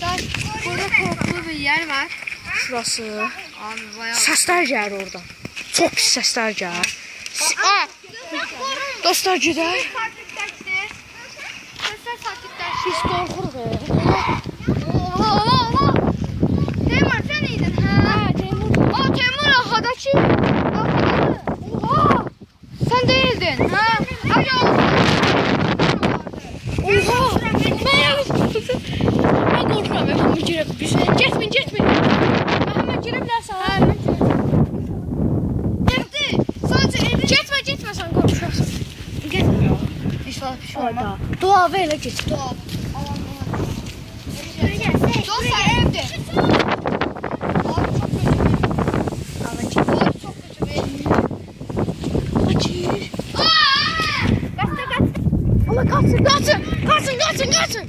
Burada korkulu bir yer var. Şurası. Abi bayağı. Səslər gəlir oradan. Çox pis səslər gəlir. S- Aa, dostlar. Sesler sakitleşti. Biz qorxuruq. Oha oha oha. Temur sen iyiydin ha? Hə, Teymur. Aa Temur arkadaşı. Oha. Sen değildin ha? Hadi oğlum. Oha! Ben korkuyorum efendim girip bir şey. Geçmeyin geçmeyin. Ben hemen giriplerse. Ha hemen Evde sadece evde. Geçme geçme sen korkuyorsun. Geçme. İnşallah bir şey olmaz. Dua ver hele geç. Dua. Dostlar evde. Kaçın, kaçın, kaçın, kaçın, kaçın.